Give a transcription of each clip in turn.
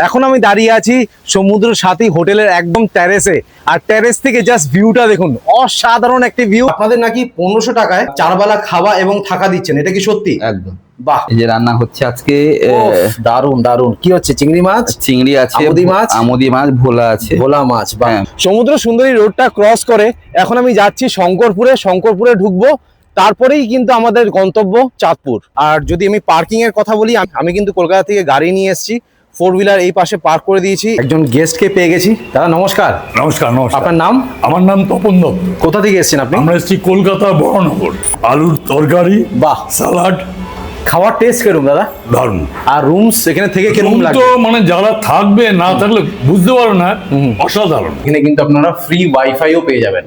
এখন আমি দাঁড়িয়ে আছি সমুদ্র সাথী হোটেলের একদম ট্যারেসে আর ট্যারেস থেকে জাস্ট ভিউটা দেখুন অসাধারণ একটি ভিউ আপনাদের নাকি পনেরোশো টাকায় চারবেলা খাওয়া এবং থাকা দিচ্ছেন এটা কি সত্যি? একদম। বাহ। এই যে রান্না হচ্ছে আজকে কি চিংড়ি মাছ? চিংড়ি আছে আমুদি মাছ? আমুদি মাছ ভোলা আছে। ভোলা মাছ বা হ্যাঁ। সমুদ্র সুন্দরী রোডটা ক্রস করে এখন আমি যাচ্ছি শঙ্করপুরে শঙ্করপুরে ঢুকবো তারপরেই কিন্তু আমাদের গন্তব্য চাঁদপুর। আর যদি আমি পার্কিং এর কথা বলি আমি কিন্তু কলকাতা থেকে গাড়ি নিয়ে এসেছি ফোর হুইলার এই পাশে পার্ক করে দিয়েছি। একজন গেস্টকে পেয়ে গেছি। দাদা নমস্কার। নমস্কার নমস্কার। আপনার নাম? আমার নাম তপন দত্ত। কোথা থেকে এসেছেন আপনি? আমরা এসেছি কলকাতা বড়নগর। আলুর তরকারি বাহ। সালাড। খাওয়ার টেস্ট কীরকম দাদা? দারুণ। আর রুমস এখানে থেকে কীরকম রুম তো মানে যারা থাকবে না থাকলে বুঝতে পারো না অসাধারণ। এখানে কিন্তু আপনারা ফ্রি ওয়াইফাইও পেয়ে যাবেন।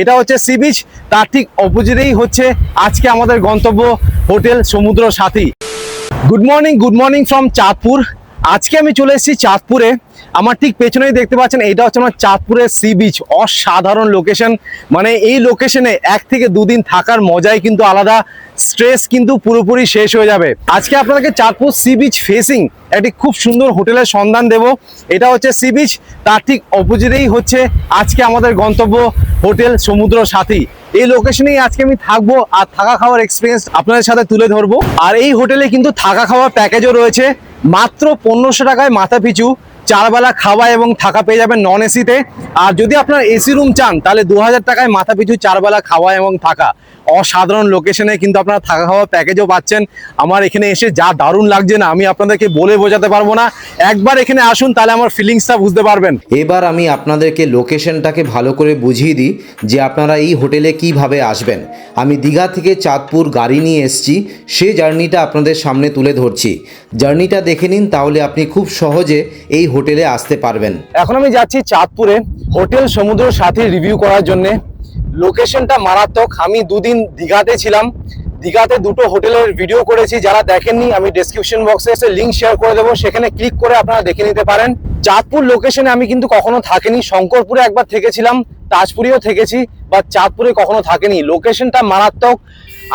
এটা হচ্ছে সি বিচ তার ঠিক অপোজিটেই হচ্ছে আজকে আমাদের গন্তব্য hotel Samudra Sathi. Good morning good morning from Chandpur আজকে আমি চলে এসেছি চাঁদপুরে। আমার ঠিক পেছনেই দেখতে পাচ্ছেন, এটা হচ্ছে আমার চাঁদপুরের সি বিচ। অসাধারণ লোকেশন মানে এই লোকেশনে এক থেকে দুদিন থাকার মজাই কিন্তু আলাদা। স্ট্রেস কিন্তু পুরোপুরি শেষ হয়ে যাবে। আজকে আপনাদেরকে চাঁদপুর সি বিচ ফেসিং একটি খুব সুন্দর হোটেলের সন্ধান দেব। এটা হচ্ছে সি বিচ, তার ঠিক অপোজিটেই হচ্ছে আজকে আমাদের গন্তব্য হোটেল সমুদ্র সাথী। এই লোকেশনেই আজকে আমি থাকব আর থাকা খাওয়ার এক্সপিরিয়েন্স আপনাদের সাথে তুলে ধরবো। আর এই হোটেলে কিন্তু থাকা খাওয়ার প্যাকেজও রয়েছে। মাত্র পনেরোশো টাকায় মাথা পিছু চারবেলা খাওয়া এবং থাকা পেয়ে যাবেন নন এসিতে আর যদি আপনার এসি রুম চান, তাহলে দু হাজার টাকায় মাথা পিছু চারবেলা খাওয়া এবং থাকা। অসাধারণ লোকেশনে কিন্তু আপনারা থাকা খাওয়া প্যাকেজও পাচ্ছেন। আমার এখানে এসে যা দারুণ লাগছে না, আমি আপনাদেরকে বলে বোঝাতে পারব না। একবার এখানে আসুন, তাহলে আমার ফিলিংসটা বুঝতে পারবেন। এবার আমি আপনাদেরকে লোকেশনটাকে ভালো করে বুঝিয়ে দিই যে আপনারা এই হোটেলে কীভাবে আসবেন। আমি দীঘা থেকে চাঁদপুর গাড়ি নিয়ে এসেছি, সে জার্নিটা আপনাদের সামনে তুলে ধরছি। জার্নিটা দেখে নিন, তাহলে আপনি খুব সহজে এই হোটেলে আসতে পারবেন। এখন আমি যাচ্ছি চাঁদপুরে হোটেল সমুদ্র সাথী রিভিউ করার জন্য। লোকেশনটা মারাত্মক। আমি দুদিন দীঘাতে ছিলাম। দীঘাতে দুটো হোটেলের ভিডিও করেছি, যারা দেখেননি আমি ডেসক্রিপশন বক্সে লিঙ্ক শেয়ার করে দেবো। সেখানে ক্লিক করে আপনারা দেখে নিতে পারেন। চাঁদপুর লোকেশনে আমি কিন্তু কখনো থাকিনি। শঙ্করপুরে একবার থেকেছিলাম, তাজপুরেও থেকেছি বা চাঁদপুরে কখনো থাকেনি। লোকেশনটা মারাত্মক।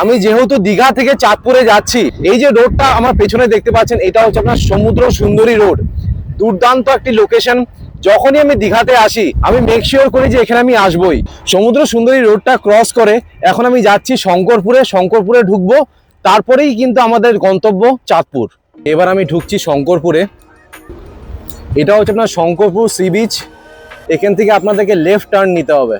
আমি যেহেতু দীঘা থেকে চাঁদপুরে যাচ্ছি, এই যে রোডটা আমার পেছনে দেখতে পাচ্ছেন, এটা হচ্ছে আপনার সমুদ্র সুন্দরী রোড দুর্দান্ত একটি লোকেশন যখনই আমি দীঘাতে আসি, আমি মেক শিওর করি যে এখানে আমি আসবই। সমুদ্র সুন্দরী রোডটা ক্রস করে, এখন আমি যাচ্ছি শঙ্করপুরে। শঙ্করপুরে ঢুকবো, তারপরেই কিন্তু আমাদের গন্তব্য চাঁদপুর। এবার আমি ঢুকছি শঙ্করপুরে। এটা হচ্ছে আপনার শঙ্করপুর সি বিচ এখান থেকে আপনাদেরকে লেফট টার্ন নিতে হবে।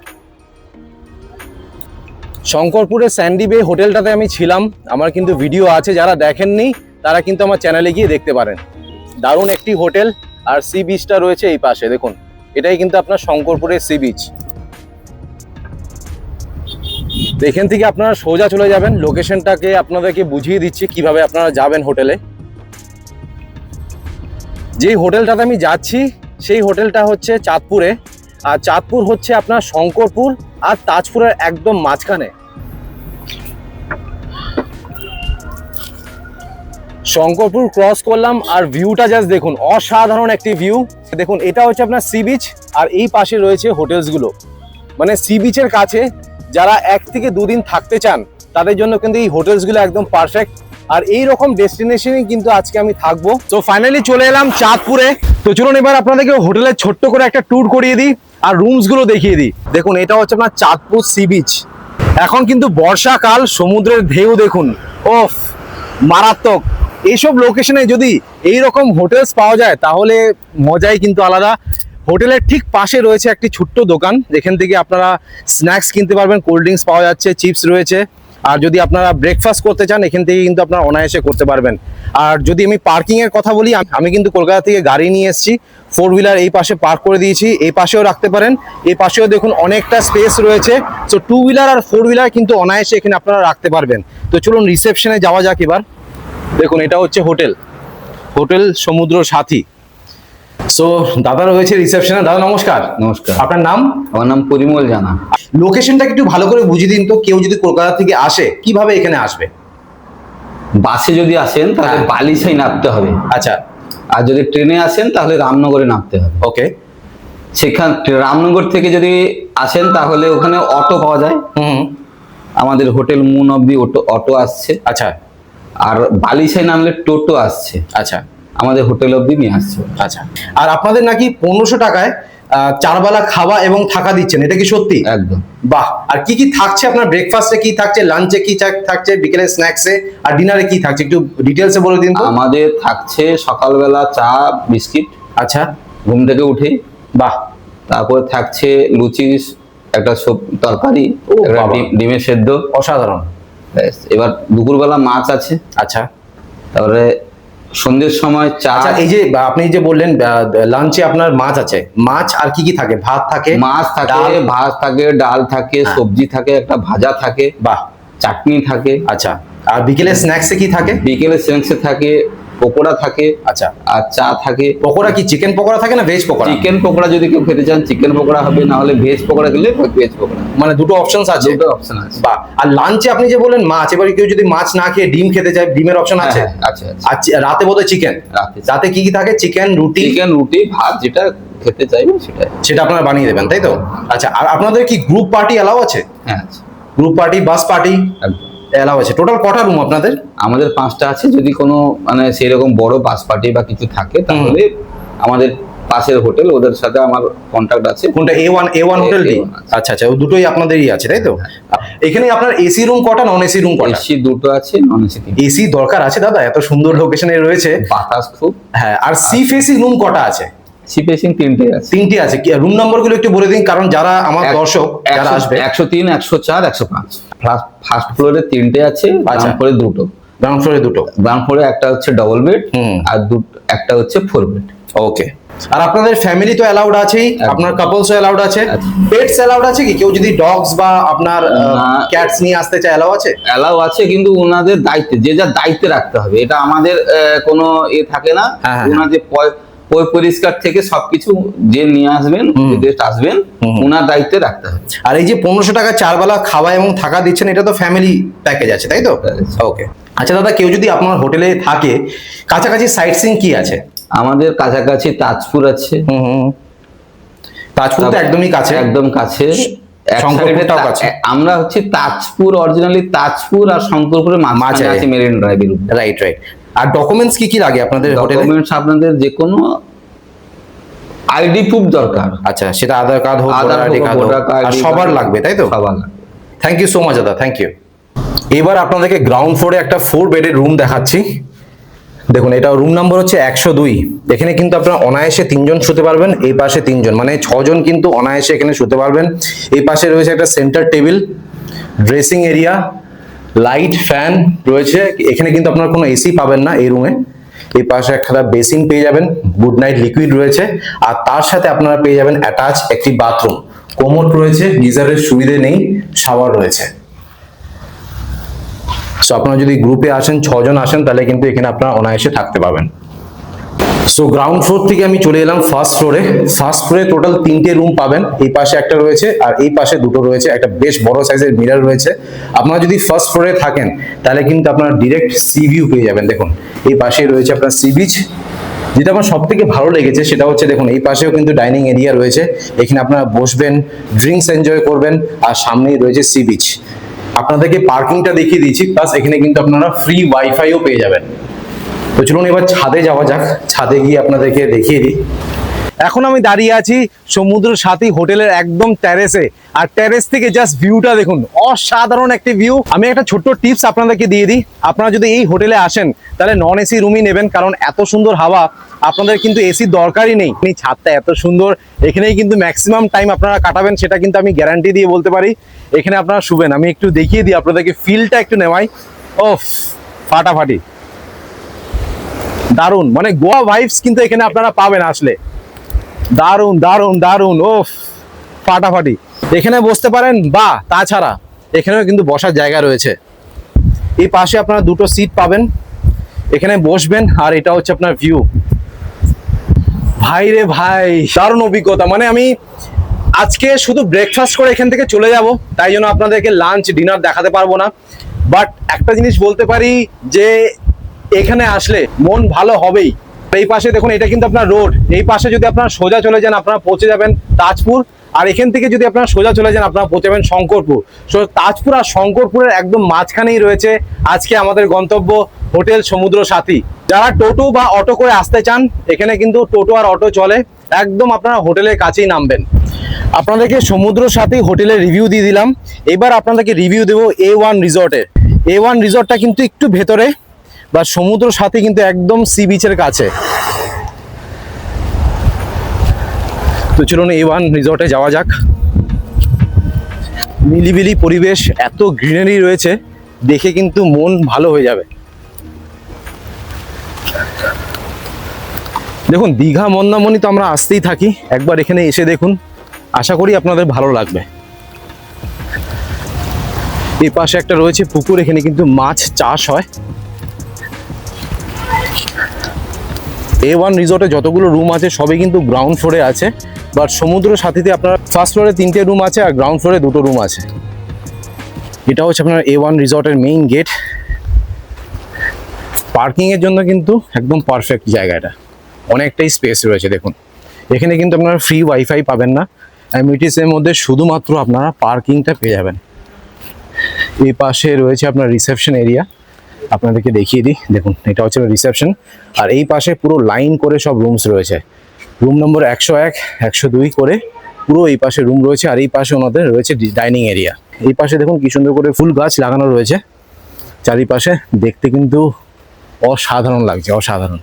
শঙ্করপুরের স্যান্ডি বে হোটেলটাতে আমি ছিলাম। আমার কিন্তু ভিডিও আছে, যারা দেখেননি, তারা কিন্তু আমার চ্যানেলে গিয়ে দেখতে পারেন। দারুণ একটি হোটেল। আর সি বিচটা রয়েছে এই পাশে, দেখুন। এটাই কিন্তু আপনার শঙ্করপুরের সি বিচ এখান থেকে আপনারা সোজা চলে যাবেন। লোকেশনটাকে আপনাদেরকে বুঝিয়ে দিচ্ছি কীভাবে আপনারা যাবেন হোটেলে। যেই হোটেলটাতে আমি যাচ্ছি, সেই হোটেলটা হচ্ছে চাঁদপুরে। আর চাঁদপুর হচ্ছে আপনার শঙ্করপুর আর তাজপুরের একদম মাঝখানে। শঙ্করপুর ক্রস করলাম আর ভিউটা জাস্ট দেখুন, অসাধারণ একটি ভিউ দেখুন, এটা হচ্ছে আপনার সি বিচ আর এই পাশে রয়েছে হোটেলসগুলো মানে সি বিচের কাছে যারা এক থেকে দুদিন থাকতে চান, তাদের জন্য কিন্তু এই হোটেলসগুলো একদম পারফেক্ট আর এই রকম ডেস্টিনেশনে কিন্তু আজকে আমি থাকব। তো ফাইনালি চলে এলাম চাঁদপুরে। তো চলুন এবার আপনাদেরকে হোটেলের ছোট্ট করে একটা ট্যুর করিয়ে দিই আর রুমসগুলো দেখিয়ে দিই। দেখুন, এটা হচ্ছে আপনার চাঁদপুর সি বিচ এখন কিন্তু বর্ষাকাল, সমুদ্রের ঢেউ দেখুন। ওফ, মারাত্মক। এইসব লোকেশনে যদি এই রকম হোটেলস পাওয়া যায়, তাহলে মজাই কিন্তু আলাদা। হোটেলের ঠিক পাশে রয়েছে একটি ছোট্ট দোকান। যেখান থেকে আপনারা স্ন্যাক্স কিনতে পারবেন কোল্ড ড্রিঙ্কস পাওয়া যাচ্ছে চিপস রয়েছে। আর যদি আপনারা ব্রেকফাস্ট করতে চান, এখান থেকে কিন্তু আপনারা অনায়াসে করতে পারবেন। আর যদি আমি পার্কিং এর কথা বলি, আমি কিন্তু কলকাতা থেকে গাড়ি নিয়ে এসেছি। ফোর হুইলার এই পাশে পার্ক করে দিয়েছি। এই পাশেও রাখতে পারেন। এই পাশেও দেখুন অনেকটা স্পেস রয়েছে। সো টু হুইলার আর ফোর হুইলার কিন্তু অনায়াসে এখানে আপনারা রাখতে পারবেন। তো চলুন রিসেপশনে যাওয়া যাক এবার। দেখুন এটা হচ্ছে হোটেল। হোটেল সমুদ্র সাথী। সো দাদা রয়েছে রিসেপশনে। দাদা নমস্কার। নমস্কার। আপনার নাম? আমার নাম পরিমল জানা। লোকেশনটা একটু ভালো করে বুঝিয়ে দিন তো কেউ যদি কলকাতা থেকে আসে কীভাবে এখানে আসবে? বাসে যদি আসেন তাহলে হ্যাঁ। বালিশাই নামতে হবে। আচ্ছা। আর যদি ট্রেনে আসেন তাহলে রামনগরে নামতে হবে। ওকে। সেখান রামনগর থেকে যদি আসেন তাহলে ওখানে অটো পাওয়া যায়। হুম। আমাদের হোটেল মুন অব্দি অটো অটো আসছে। আচ্ছা। আর বালিশাই নামলে টোটো আসছে। আচ্ছা। আমাদের হোটেল অবধি নিয়ে আসছে। আচ্ছা। আর আপনাদের নাকি পনেরোশো টাকায় চারবেলা খাওয়া এবং থাকা দিচ্ছেন এটা কি সত্যি? একদম। বাহ! আর কি কি থাকছে আপনার ব্রেকফাস্টে কি থাকছে? লাঞ্চে কি থাকছে? বিকেলে স্ন্যাক্সে আর ডিনারে কি থাকছে? একটু ডিটেলসে বলে দিন আমাদের থাকছে সকালবেলা চা বিস্কিট। আচ্ছা। ঘুম থেকে উঠে বাহ! তারপর থাকছে লুচি একটা সব তরকারি ডিমের সেদ্ধ। অসাধারণ। ব্যাস। এবার দুপুরবেলা মাছ আছে। আচ্ছা। তারপরে সন্ধ্যের সময় চা আচ্ছা এই যে আপনি যে বললেন লাঞ্চে আপনার মাছ আছে। মাছ আর কি কি থাকে? ভাত থাকে মাছ থাকে ভাত থাকে ডাল থাকে হ্যাঁ। সবজি থাকে একটা ভাজা থাকে বাহ। চাটনি থাকে। আচ্ছা। আর বিকেলে স্ন্যাক্সে কি থাকে? বিকেলে স্ন্যাক্সে থাকে পকোড়া থাকে আচ্ছা। আর চা থাকে। পকোড়া কি চিকেন পকোড়া থাকে না ভেজ পকোড়া? চিকেন পকোড়া যদি কেউ খেতে চান চিকেন পকোড়া হবে না হলে ভেজ পকোড়া খেলে ভেজ পকোড়া। মানে দুটো অপশনস আছে? দুটো অপশন আছে। বা আর লাঞ্চে আপনি যে বললেন মাছ এবার কেউ যদি মাছ না খেয়ে ডিম খেতে চায় ডিমের অপশন আছে? আচ্ছা আর রাতে বোধহয় চিকেন রাতে। রাতে কি কি থাকে? চিকেন রুটি? চিকেন রুটি ভাত যেটা খেতে চাইবে সেটা সেটা আপনারা বানিয়ে দেবেন তাই তো? আচ্ছা আর আপনাদের কি গ্রুপ পার্টি এলাও আছে? হ্যাঁ গ্রুপ পার্টি বাস পার্টি একদম। এলাও আছে। টোটাল কটা রুম আপনাদের? আমাদের পাঁচটা আছে। যদি কোনো মানে সেই রকম বড় বাস পার্টি বা কিছু থাকে তাহলে আমাদের পাশের হোটেল ওদের সাথে আমার কন্ট্যাক্ট আছে। কোনটা? A one A one hotel A1 আচ্ছা আচ্ছা ও দুটোই আপনাদেরই আছে তাই তো? এখানে আপনার এসি রুম কটা নন এসি রুম কটা? এসি দুটো আছে নন এসি এসি দরকার আছে দাদা এত সুন্দর লোকেশনে রয়েছে। বাতাস খুব। হ্যাঁ আর সি ফেসি রুম কটা আছে? সি পেসিং তিনটে আছে। তিনটি আছে। রুম নম্বরগুলো একটু বলে দিন কারণ যারা আমার দর্শক যারা আসবে। একশো তিন একশো চার একশো পাঁচ। ফার্স্ট ফ্লোরে তিনটে আছে আচ্ছা। গ্রাউন্ড ফ্লোরে দুটো। গ্রাউন্ড ফ্লোরে দুটো। গ্রাউন্ড ফ্লোরে একটা হচ্ছে ডবল বেড। আর দুটো একটা হচ্ছে ফোর বেড ওকে আর আপনাদের ফ্যামিলি তো অ্যালাউড আছেই আপনার কাপলস অ্যালাউড আছে। পেটস অ্যালাউড আছে কি? কেউ যদি ডগস বা আপনার ক্যাটস নিয়ে আসতে চায় অ্যালাউ আছে? অ্যালাউ আছে কিন্তু ওনাদের দায়িত্বে যে যার দায়িত্বে রাখতে হবে। এটা আমাদের কোনো এ থাকে না। হ্যাঁ, হ্যাঁ। ওনাদের পয় পরিষ্কার থেকে সবকিছু যে নিয়ে আসবেন গেস্ট আসবেন ওনার দায়িত্বে রাখতে হবে। আর এই যে পনেরোশো টাকা চার বেলা খাওয়া এবং থাকা দিচ্ছেন এটা তো ফ্যামিলি প্যাকেজ আছে তাই তো? ওকে আচ্ছা দাদা কেউ যদি আপনার হোটেলে থাকে কাছাকাছি সাইট সিং কি আছে? আমাদের কাছাকাছি তাজপুর আছে। তাজপুর তো একদমই কাছে। একদম কাছে। আমরা হচ্ছে তাজপুর অরিজিনালি তাজপুর আর শঙ্করপুরের মাঝে। আছে মেরিন ড্রাইভের রাইট রাইট আর ডকুমেন্টস কি কি লাগে আপনাদের হোটেলে ডকুমেন্টস আপনাদের যে কোনো আইডি প্রুফ দরকার। আচ্ছা সেটা আধার কার্ড হোক আধার ভোটার আইডি কার্ড হোক কার্ড আর সবার লাগবে তাই তো? সবার লাগবে। থ্যাংক ইউ সো মাচ দাদা থ্যাংক ইউ এবার আপনাদেরকে গ্রাউন্ড ফ্লোরে একটা ফোর বেডের রুম দেখাচ্ছি। দেখুন এটা রুম নাম্বার হচ্ছে একশো দুই। এখানে কিন্তু আপনারা অনায়াসে তিনজন শুতে পারবেন এই পাশে তিনজন। মানে ছজন কিন্তু অনায়াসে এখানে শুতে পারবেন। এই পাশে রয়েছে একটা centre table dressing area light fan রয়েছে। এখানে কিন্তু আপনার কোনো এসি পাবেন না এই রুমে। এই পাশে একটা বেসিন পেয়ে যাবেন, গুড নাইট লিকুইড রয়েছে। আর তার সাথে আপনারা পেয়ে যাবেন অ্যাটাচ একটি বাথরুম। কোমোড রয়েছে, গিজারের সুবিধে নেই, শাওয়ার রয়েছে। সো আপনারা যদি গ্রুপে আসেন, ছজন আসেন, তাহলে কিন্তু এখানে আপনারা অনায়াসে থাকতে পারবেন। সো গ্রাউন্ড ফ্লোর থেকে আমি চলে এলাম ফার্স্ট ফ্লোরে ফার্স্ট ফ্লোরে টোটাল তিনটে রুম পাবেন। এই পাশে একটা রয়েছে আর এই পাশে দুটো রয়েছে। একটা বেশ বড় সাইজের মিরার রয়েছে। আপনারা যদি ফার্স্ট ফ্লোরে থাকেন, তাহলে কিন্তু আপনারা ডিরেক্ট সি ভিউ পেয়ে যাবেন। দেখুন, এই পাশে রয়েছে আপনার সি বিচ যেটা আমার সব থেকে ভালো লেগেছে, সেটা হচ্ছে, দেখুন, এই পাশেও কিন্তু ডাইনিং এরিয়া রয়েছে। এখানে আপনারা বসবেন ড্রিঙ্কস এনজয় করবেন আর সামনেই রয়েছে সি বিচ আপনাদেরকে পার্কিংটা দেখিয়ে দিয়েছি প্লাস এখানে কিন্তু আপনারা ফ্রি ওয়াইফাইও পেয়ে যাবেন। তো চলুন এবার ছাদে যাওয়া যাক। ছাদে গিয়ে আপনাদেরকে দেখিয়ে দিই। এখন আমি দাঁড়িয়ে আছি সমুদ্র সাথী হোটেলের একদম ট্যারেসে আর ট্যারেস থেকে জাস্ট ভিউটা দেখুন, অসাধারণ একটি ভিউ আমি একটা ছোট্ট টিপস আপনাদেরকে দিয়ে দিই। আপনারা যদি এই হোটেলে আসেন, তাহলে নন এসি রুমই নেবেন, কারণ এত সুন্দর হাওয়া, আপনাদের কিন্তু এসি দরকারই নেই। এই ছাদটা এত সুন্দর, এখানেই কিন্তু ম্যাক্সিমাম টাইম আপনারা কাটাবেন, সেটা কিন্তু আমি গ্যারান্টি দিয়ে বলতে পারি। এখানে আপনারা শুবেন, আমি একটু দেখিয়ে দিই, আপনাদেরকে ফিলটা একটু নেওয়াই। ওফ, ফাটাফাটি। দারুণ মানে গোয়া ভাইবস কিন্তু এখানে আপনারা পাবেন আসলে। দারুণ দারুণ দারুণ ওফ ফাটাফাটি। এখানে বসতে পারেন, বা তাছাড়া এখানেও কিন্তু বসার জায়গা রয়েছে। এই পাশে আপনারা দুটো সিট পাবেন। এখানে বসবেন, আর এটা হচ্ছে আপনার ভিউ ভাই রে ভাই, দারুণ অভিজ্ঞতা। মানে আমি আজকে শুধু ব্রেকফাস্ট করে এখান থেকে চলে যাব, তাই জন্য আপনাদেরকে লাঞ্চ ডিনার দেখাতে পারব না। বাট একটা জিনিস বলতে পারি যে এখানে আসলে মন ভালো হবেই। এই পাশে দেখুন, এটা কিন্তু আপনার রোড। এই পাশে যদি আপনারা সোজা চলে যান, আপনারা পৌঁছে যাবেন তাজপুর। আর এখান থেকে যদি আপনারা সোজা চলে যান, আপনারা পৌঁছে যাবেন শঙ্করপুর। সো, তাজপুর আর শঙ্করপুরের একদম মাঝখানেই রয়েছে আজকে আমাদের গন্তব্য হোটেল সমুদ্র সাথী। যারা টোটো বা অটো করে আসতে চান, এখানে কিন্তু টোটো আর অটো চলে। একদম আপনারা হোটেলের কাছেই নামবেন। আপনাদেরকে সমুদ্র সাথী হোটেলের রিভিউ দিয়ে দিলাম। এবার আপনাদেরকে রিভিউ দেবো এ ওয়ান রিসর্টের এ। ওয়ান রিসর্টটা কিন্তু একটু ভেতরে। বা সমুদ্র সাথে কিন্তু একদম সি বিচের কাছে। তো চলুন এ ওয়ান রিসর্টে যাওয়া যাক। মিলিবিলি পরিবেশ, এত গ্রিনারি রয়েছে, দেখে কিন্তু মন ভালো হয়ে যাবে। দেখুন, দীঘা মন্দামণি তো আমরা আসতেই থাকি। একবার এখানে এসে দেখুন, আশা করি আপনাদের ভালো লাগবে। এই পাশে একটা রয়েছে পুকুর, এখানে কিন্তু মাছ চাষ হয়। এ ওয়ান রিসর্টে যতগুলো রুম আছে, সবই কিন্তু গ্রাউন্ড ফ্লোরে আছে। বাট সমুদ্র সাথীতে আপনার ফার্স্ট ফ্লোরে তিনটে রুম আছে আর গ্রাউন্ড ফ্লোরে দুটো রুম আছে। এটা হচ্ছে আপনার এ ওয়ান রিসর্টের মেইন গেট পার্কিংয়ের জন্য কিন্তু একদম পারফেক্ট জায়গাটা। অনেকটাই স্পেস রয়েছে, দেখুন। এখানে কিন্তু আপনারা ফ্রি ওয়াইফাই পাবেন না। অ্যামিটিসের মধ্যে শুধুমাত্র আপনারা পার্কিংটা পেয়ে যাবেন। এই পাশে রয়েছে আপনার রিসেপশন এরিয়া আপনাদেরকে দেখিয়ে দিই। দেখুন এটা হচ্ছে রিসেপশন আর এই পাশে পুরো লাইন করে সব রুমস রয়েছে। রুম নম্বর একশো এক একশো দুই করে পুরো এই পাশে রুম রয়েছে। আর এই পাশে ওনাদের রয়েছে ডাইনিং এরিয়া এই পাশে দেখুন কি সুন্দর করে ফুল গাছ লাগানো রয়েছে। চারিপাশে দেখতে কিন্তু অসাধারণ লাগছে অসাধারণ।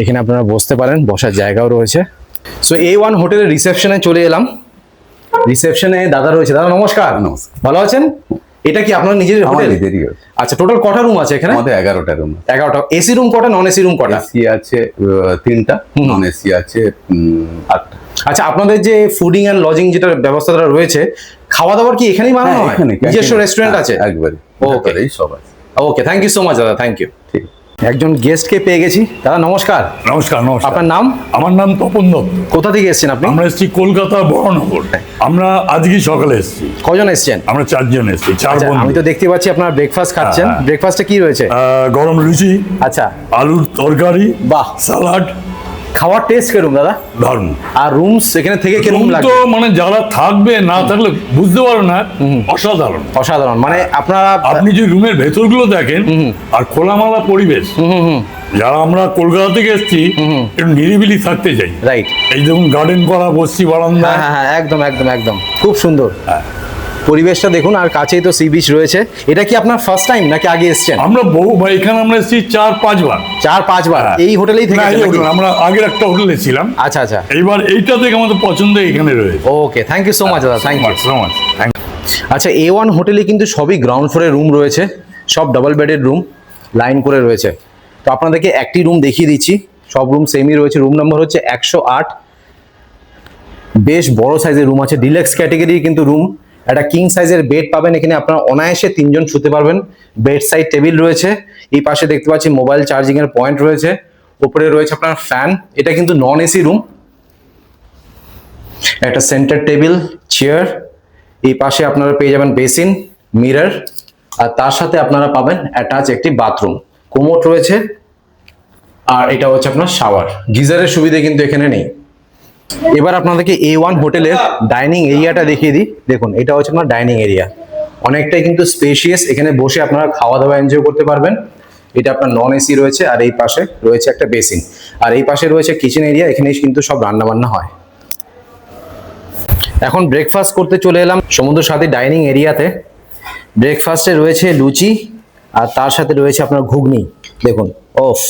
এখানে আপনারা বসতে পারেন বসার জায়গাও রয়েছে। সো এ ওয়ান হোটেলের রিসেপশনে চলে এলাম। রিসেপশনে দাদা রয়েছে। দাদা নমস্কার। নমস্কার। ভালো আছেন? এটা কি আপনার নিজের হোটেল? নিজেরই আচ্ছা টোটাল কটা রুম আছে এখানে? আমাদের এগারোটা রুম এগারোটা। এসি রুম কটা নন এসি রুম কটা? এসি আছে তিনটা নন এসি আছে আটটা। আচ্ছা আপনাদের যে ফুডিং অ্যান্ড লজিং যেটা ব্যবস্থাটা রয়েছে খাওয়া দাওয়ার কি এখানেই বানানো হ্যাঁ, হয়? নিজস্ব রেস্টুরেন্ট হ্যাঁ, আছে? একবারে ওকে সব আছে। Okay thank you so much দাদা থ্যাংক ইউ ঠিক। একজন গেস্টকে পেয়ে গেছি। দাদা নমস্কার। নমস্কার নমস্কার। আপনার নাম? আমার নাম তপন দত্ত। কোথা থেকে এসেছেন আপনি? আমরা এসেছি কলকাতা বড়নগর। আমরা আজকে সকালে এসেছি। কজন এসেছেন? আমরা চারজন এসেছি চার বন্ধু। আমি তো দেখতে পাচ্ছি আপনার ব্রেকফাস্ট খাচ্ছেন। হ্যাঁ। ব্রেকফাস্টে কি রয়েছে? গরম লুচি আচ্ছা। আলুর তরকারি বাহ। সালাড খাওয়ার টেস্ট কীরকম দাদা? দারুণ আর রুমস এখানে থেকে কীরকম রুম তো মানে যারা থাকবে না থাকলে বুঝতে পারো না অসাধারণ। অসাধারণ। মানে আপনারা আপনি যে রুমের ভেতরগুলো দেখেন আর খোলামালা পরিবেশ যারা আমরা কলকাতা থেকে এসেছি একটু নিরিবিলি থাকতে চাই। রাইট এই দেখুন গার্ডেন করা বসছি বারান্দা। হ্যাঁ হ্যাঁ হ্যাঁ একদম একদম একদম। খুব সুন্দর। পরিবেশটা দেখুন আর কাছেই তো সি বিচ রয়েছে। এটা কি আপনার ফার্স্ট টাইম নাকি আগে এসেছেন? আমরা বহু ভাই এখানে আমরা এসেছি চার পাঁচবার চার পাঁচবার হ্যাঁ। এই হোটেলেই থেকে আমরা আগের একটা হোটেলে ছিলাম। আচ্ছা আচ্ছা। এইবার এইটা থেকে আমাদের পছন্দ এখানে রয়েছে। Okay thank you so much দাদা থ্যাংক ইউ সো মাচ আচ্ছা এ ওয়ান হোটেলে কিন্তু সবই গ্রাউন্ড ফ্লোরে রুম রয়েছে। সব ডাবল বেডের রুম লাইন করে রয়েছে। তো আপনাদেরকে একটি রুম দেখিয়ে দিচ্ছি। সব রুম সেমই রয়েছে। রুম নম্বর হচ্ছে একশো আট। বেশ বড় সাইজের রুম আছে। ডিলাক্স ক্যাটেগরির কিন্তু রুম একটা কিং সাইজের বেড পাবেন। এখানে আপনারা অনায়াসে তিনজন শুতে পারবেন। বেড সাইড টেবিল রয়েছে। এই পাশে দেখতে পাচ্ছি মোবাইল চার্জিং এর পয়েন্ট রয়েছে। উপরে রয়েছে আপনার ফ্যান এটা কিন্তু নন এসি রুম একটা সেন্টার টেবিল চেয়ার এই পাশে আপনারা পেয়ে যাবেন বেসিন মিরর আর তার সাথে আপনারা পাবেন অ্যাটাচ একটি বাথরুম কোমোট রয়েছে। আর এটা হচ্ছে আপনার শাওয়ার গিজারের সুবিধা কিন্তু এখানে নেই। এবার আপনাদেরকে এ ওয়ান হোটেলের ডাইনিং এরিয়াটা দেখিয়ে দিই। দেখুন, এটা হচ্ছে আপনার ডাইনিং এরিয়া অনেকটাই কিন্তু স্পেশিয়াস এখানে বসে আপনারা খাওয়া দাওয়া এনজয় করতে পারবেন। এটা আপনার নন এসি রয়েছে, আর এই পাশে রয়েছে একটা বেসিন আর এই পাশে রয়েছে কিচেন এরিয়া এখানে কিন্তু সব রান্না বান্না হয়। এখন ব্রেকফাস্ট করতে চলে এলাম সমুদ্র সাথী ডাইনিং এরিয়াতে ব্রেকফাস্টে রয়েছে লুচি, আর তার সাথে রয়েছে আপনার ঘুগনি। দেখুন, ওফ,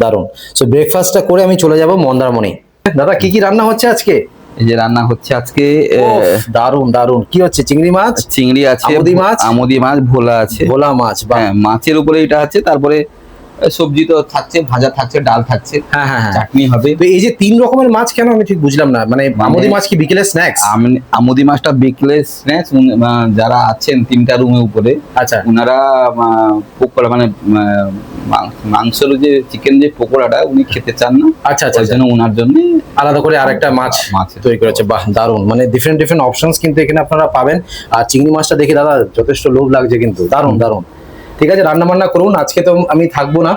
দারুণ। সো ব্রেকফাস্টটা করে আমি চলে যাব মন্দারমণি। দাদা কি কি রান্না হচ্ছে আজকে? এই যে রান্না হচ্ছে আজকে দারুণ দারুণ কি হচ্ছে চিংড়ি মাছ? চিংড়ি আছে আমোদি মাছ? আমুদি মাছ ভোলা আছে। ভোলা মাছ হ্যাঁ মাছের উপরে এটা আছে তারপরে সবজি তো থাকছে ভাজা থাকছে ডাল থাকছে হ্যাঁ হ্যাঁ হ্যাঁ। চাটনি হবে। তো এই যে তিন রকমের মাছ কেন আমি ঠিক বুঝলাম না মানে আমুদি মাছ কি বিকেলে স্ন্যাক্স আম- আমুদি মাছটা বিকলে স্ন্যাক্স যারা আছেন তিনটা রুমের উপরে আচ্ছা। ওনারা পকোড়া মানে মাংসের যে চিকেন যে পকোড়াটা উনি খেতে চান না। আচ্ছা আচ্ছা আচ্ছা। ওনার জন্য আলাদা করে আরেকটা মাছ মাছ। তৈরি করেছে। বাহ দারুণ। মানে ডিফারেন্ট ডিফারেন্ট অপশনস কিন্তু এখানে আপনারা পাবেন। আর চিংড়ি মাছটা দেখে দাদা যথেষ্ট লোভ লাগছে কিন্তু। দারুণ দারুণ। ঠিক আছে রান্না বান্না করুন আজকে তো আমি থাকব না।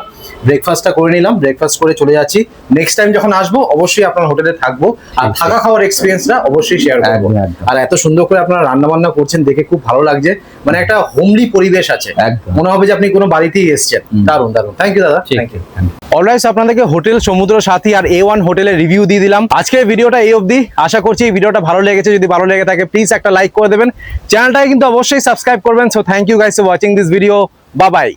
ব্রেকফাস্টটা করে নিলাম ব্রেকফাস্ট করে চলে যাচ্ছি। নেক্সট টাইম যখন আসব অবশ্যই আপনার হোটেলে থাকব। আর থাকা খাওয়ার এক্সপিরিয়েন্সটা অবশ্যই শেয়ার করব। আর এত সুন্দর করে আপনারা রান্না বান্না করছেন দেখে খুব ভালো লাগছে। মানে একটা হোমলি পরিবেশ আছে। মনে হবে যে আপনি কোনো বাড়িতেই এসেছেন। দারুণ দারুণ থ্যাংক ইউ দাদা। থ্যাংক ইউ অলরাইট আপনাদেরকে হোটেল সমুদ্র সাথী আর এ ওয়ান হোটেলের রিভিউ দিয়ে দিলাম। আজকের ভিডিওটা এই অবধি। আশা করছি এই ভিডিওটা ভালো লেগেছে। যদি ভালো লেগে থাকে প্লিজ একটা লাইক করে দেবেন। চ্যানেলটাকে কিন্তু অবশ্যই সাবস্ক্রাইব করবেন। So thank you guys for watching this video বা বাই